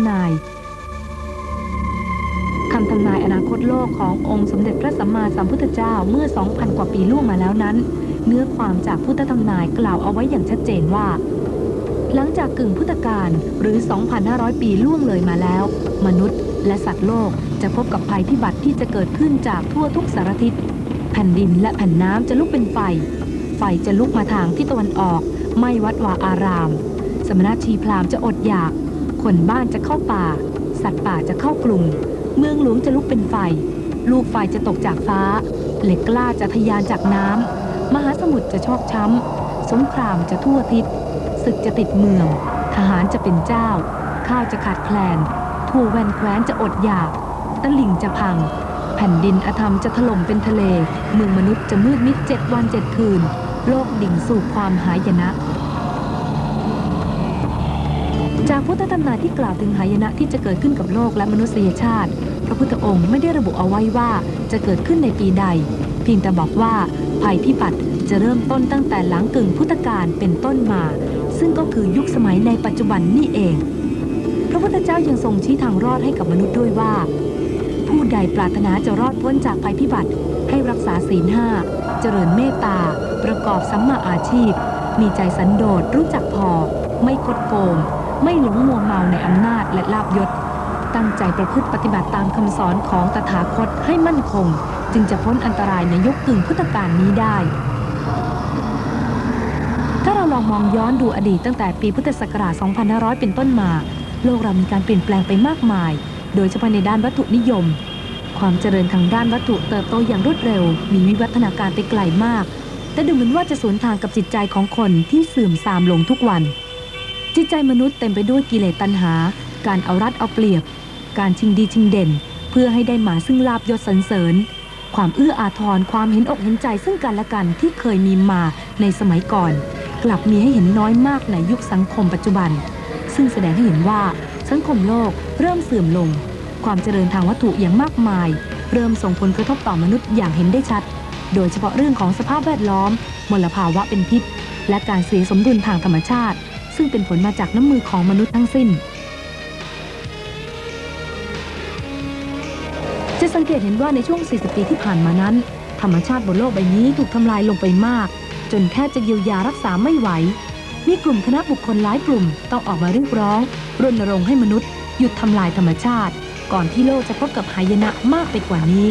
ำนายคำทำนายอนาคตโลกขององค์สมเด็จพระสัมมาสัมพุทธเจ้าเมื่อ 2,000 กว่าปีล่วงมาแล้วนั้น เนื้อความจากพุทธทำนายกล่าวเอาไว้อย่างชัดเจนว่า หลังจากกึ่งพุทธกาลหรือ 2,500 ปีล่วงเลยมาแล้ว มนุษย์และสัตว์โลกจะพบกับภัยพิบัติที่จะเกิดขึ้นจากทั่วทุกสารทิศ แผ่นดินและแผ่นน้ำจะลุกเป็นไฟ ไฟจะลุกมาทางทิศตะวันออก ไม่วัดวาอาราม สมณชีพราหมณ์จะอดอยาก คนบ้านจะเข้าป่า สัตว์ป่าจะเข้ากรุงเมืองหลวงจะลุกเป็นไฟ ลูกไฟจะตกจากฟ้า เหล็กกล้าจะทะยานจากน้ำ มหาสมุทรจะชอกช้ำ สงครามจะทั่วทิศ ศึกจะติดเมือง ทหารจะเป็นเจ้า ข้าวจะขาดแคลน ทั่วแวนแคว้นจะอดอยาก ตะลิ่งจะพัง แผ่นดินอธรรมจะถล่มเป็นทะเล เมืองมนุษย์จะมืดมิดเจ็ดวันเจ็ดคืน โลกดิ่งสู่ความหายนะ จากพุทธธรรมนายที่กล่าวถึงหายนะที่จะเกิดขึ้นกับโลกและมนุษยชาติ พระพุทธองค์ไม่ได้ระบุเอาไว้ว่าจะเกิดขึ้นในปีใด เพียงแต่บอกว่าภัยพิบัติจะเริ่มต้นตั้งแต่หลังกึ่งพุทธกาลเป็นต้นมา ซึ่งก็คือยุคสมัยในปัจจุบันนี่เอง พระพุทธเจ้ายังทรงชี้ทางรอดให้กับมนุษย์ด้วยว่า ผู้ใดปรารถนาจะรอดพ้นจากภัยพิบัติ ให้รักษาศีลห้าเจริญเมตตา ประกอบสัมมาอาชีพ มีใจสันโดษรู้จักพอ ไม่คดโกง ไม่หลงมัวเมาในอำนาจและลาบยศ ตั้งใจประพฤติปฏิบัติตามคำสอนของตถาคตให้มั่นคง จึงจะพ้นอันตรายในยุคกึ่งพุทธกาลนี้ได้ ถ้าเราลองมองย้อนดูอดีตตั้งแต่ปีพุทธศักราช 2500 เป็นต้นมา โลกเรามีการเปลี่ยนแปลงไปมากมาย โดยเฉพาะในด้านวัตถุนิยม ความเจริญทางด้านวัตถุเติบโตอย่างรวดเร็ว มีวิวัฒนาการไปไกลมาก แต่ดูเหมือนว่าจะสวนทางกับจิตใจของคนที่เสื่อมทรามลงทุกวัน จิตใจมนุษย์เต็มไปด้วยกิเลสตัณหา การเอารัดเอาเปรียบ การชิงดีชิงเด่น เพื่อให้ได้มาซึ่งลาบยศสรรเสริญ ความเอื้ออาทรความเห็นอกเห็นใจซึ่งกันและกันที่เคยมีมาในสมัยก่อน กลับมีให้เห็นน้อยมากในยุคสังคมปัจจุบัน ซึ่งแสดงให้เห็นว่าสังคมโลกเริ่มเสื่อมลง ความเจริญทางวัตถุอย่างมากมาย เริ่มส่งผลกระทบต่อมนุษย์อย่างเห็นได้ชัด โดยเฉพาะเรื่องของสภาพแวดล้อม มลภาวะเป็นพิษ และการเสียสมดุลทางธรรมชาติ ซึ่งเป็นผลมาจากน้ำมือของมนุษย์ทั้งสิ้น จะสังเกตเห็นว่าในช่วง 40 ปีที่ผ่านมานั้น ธรรมชาติบนโลกใบนี้ถูกทำลายลงไปมาก จนแทบจะเยียวยารักษาไม่ไหว มีกลุ่มคณะบุคคลหลายกลุ่มต้องออกมาเรียกร้องรณรงค์ให้มนุษย์ หยุดทำลายธรรมชาติ ก่อนที่โลกจะพบกับหายนะมากไปกว่านี้